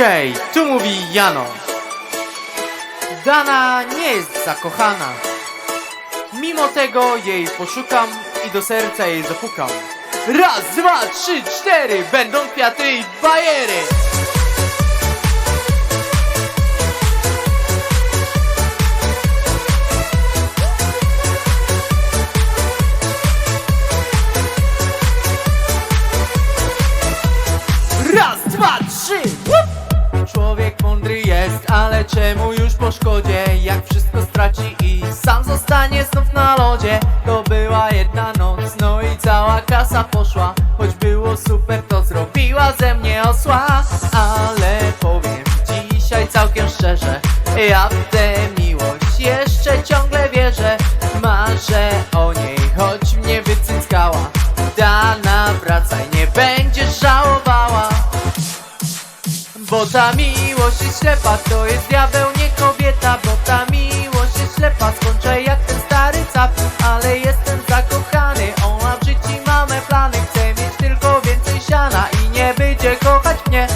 Hej, tu mówi Jano. Dana nie jest zakochana. Mimo tego jej poszukam i do serca jej zapukam. Raz, dwa, trzy, cztery, będą kwiaty i bajery. Ale czemu już po szkodzie? Jak wszystko straci i sam zostanie znów na lodzie? To była jedna noc, no i cała kasa poszła. Choć było super, to zrobiła ze mnie osła. Ale powiem dzisiaj całkiem szczerze Ja w tę miłość jeszcze ciągle wierzę. Marzę o niej, choć mnie wycyckała. Dana, wracaj, nie będziesz żałowała. Bo ta miłość jest ślepa, to jest diabeł, nie kobieta Bo ta miłość jest ślepa, skończę jak ten stary cap Ale jestem zakochany, ona w życiu mamy plany Chcę mieć tylko więcej siana i nie będzie kochać mnie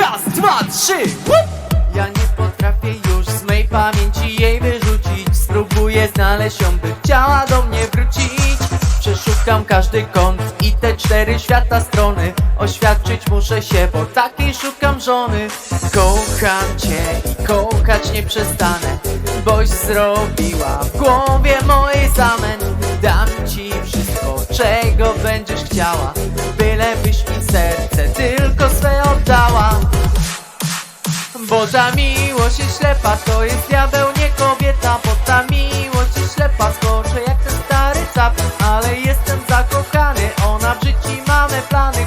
Raz, dwa, trzy! Łup! Ja nie potrafię już z mej pamięci jej wyrzucić. Spróbuję znaleźć ją, by chciała do mnie wrócić. Przeszukam każdy kąt i te cztery świata strony. Oświadczyć muszę się, bo takiej szukam żony. Kocham cię i kochać nie przestanę Boś zrobiła w głowie mojej zamęt. Dam ci wszystko, czego będziesz chciała bo ta miłość jest ślepa, to jest diabeł, nie kobieta. Bo ta miłość jest ślepa, skoczę jak ten stary cap. Ale jestem zakochany, ona w życiu mamy plany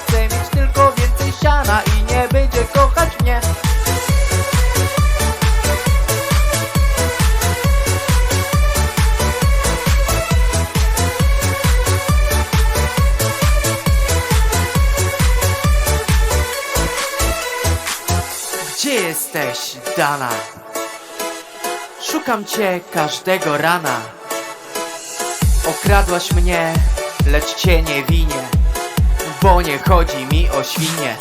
Gdzie jesteś, Dana? Szukam cię każdego rana. Okradłaś mnie, lecz cię nie winię, bo nie chodzi mi o świnie.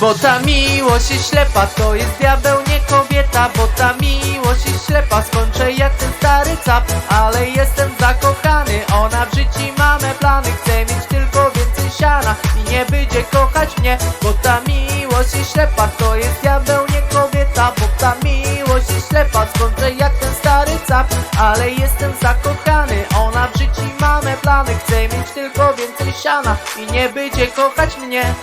Bo ta miłość jest ślepa, to jest diabeł, nie kobieta Bo ta miłość jest ślepa, skończę jak ten stary cap Ale jestem zakochany, ona w życiu mamy plany Chcę mieć tylko więcej siana i nie będzie kochać mnie Bo ta miłość jest ślepa, to jest diabeł, nie kobieta Bo ta miłość jest ślepa, skończę jak ten stary cap Ale jestem zakochany, ona w życiu mamy plany Chcę mieć tylko więcej siana i nie będzie kochać mnie